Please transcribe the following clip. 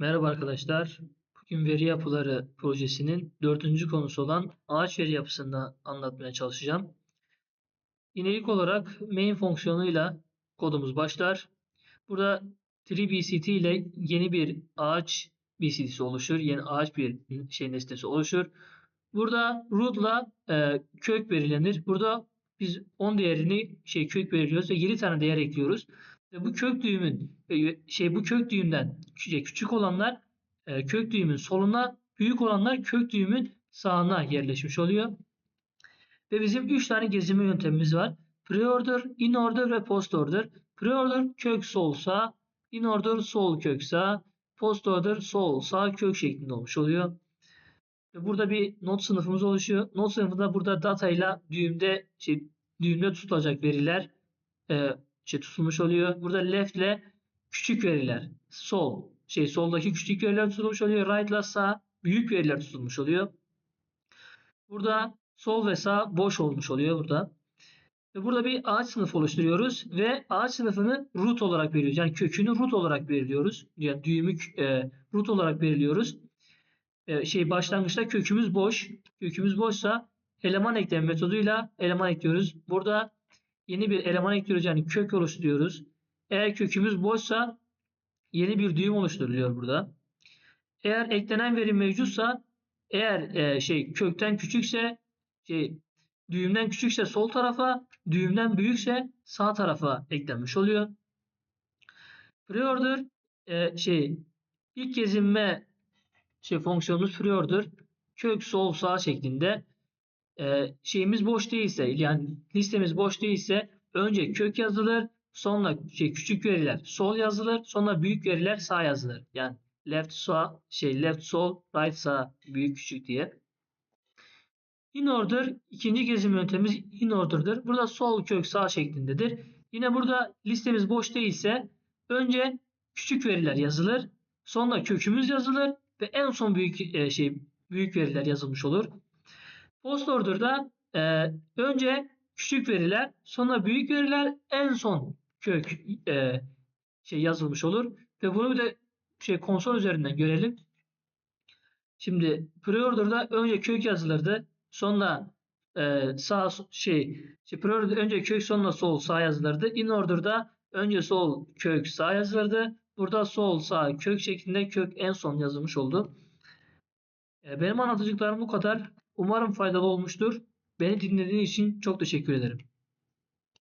Merhaba arkadaşlar. Bugün veri yapıları projesinin dördüncü konusu olan ağaç veri yapısını anlatmaya çalışacağım. Yine ilk olarak main fonksiyonuyla kodumuz başlar. Burada 3BCT ile yeni bir ağaç BCT'si oluşur. Yeni ağaç bir şey nesnesi oluşur. Burada root'la e, kök belirlenir. Burada biz 10 değerini şey kök belirliyoruz ve 7 tane değer ekliyoruz. Ve bu kök düğümün e, şey bu kök düğümden şey, küçük olanlar e, kök düğümün soluna, büyük olanlar kök düğümün sağına yerleşmiş oluyor. Ve bizim 3 tane gezimi yöntemimiz var. Preorder, inorder ve postorder. Preorder kök sol sağ, inorder sol kök sağ, postorder sol sağ kök şeklinde olmuş oluyor. Ve burada bir not sınıfımız oluşuyor. Not sınıfında burada data ile düğümde şey, düğümde tutulacak veriler e, şey tutulmuş oluyor. Burada left ile küçük veriler, sol şey soldaki küçük veriler tutulmuş oluyor. Right ile sağ büyük veriler tutulmuş oluyor. Burada sol ve sağ boş olmuş oluyor burada. Ve burada bir ağaç sınıfı oluşturuyoruz ve ağaç sınıfını root olarak veriyoruz. Yani kökünü root olarak belirliyoruz. Yani düğümü e, root olarak belirliyoruz. E, şey başlangıçta kökümüz boş. Kökümüz boşsa eleman ekleme metoduyla eleman ekliyoruz. Burada yeni bir eleman ekliyoruz yani kök oluşturuyoruz. Eğer kökümüz boşsa yeni bir düğüm oluşturuluyor burada. Eğer eklenen veri mevcutsa eğer e, şey kökten küçükse şey düğümden küçükse sol tarafa, düğümden büyükse sağ tarafa eklenmiş oluyor. Preorder e, şey ilk gezinme şey fonksiyonumuz preorder kök sol sağ şeklinde e, şeyimiz boş değilse yani listemiz boş değilse önce kök yazılır sonra şey, küçük veriler sol yazılır sonra büyük veriler sağ yazılır. Yani left sağ şey left sol right sağ büyük küçük diye. In order ikinci gezim yöntemimiz in order'dır. Burada sol kök sağ şeklindedir. Yine burada listemiz boş değilse önce küçük veriler yazılır. Sonra kökümüz yazılır ve en son büyük e, şey büyük veriler yazılmış olur. Post order'da e, önce küçük veriler, sonra büyük veriler, en son kök e, şey yazılmış olur ve bunu bir de şey konsol üzerinden görelim. Şimdi preorder'da önce kök yazılırdı. Sonra e, sağ şey, şey preorder'da önce kök sonra sol sağ yazılırdı. In order'da önce sol kök sağ yazılırdı. Burada sol sağ kök şeklinde kök en son yazılmış oldu. E, benim anlatacaklarım bu kadar. Umarım faydalı olmuştur. Beni dinlediğiniz için çok teşekkür ederim.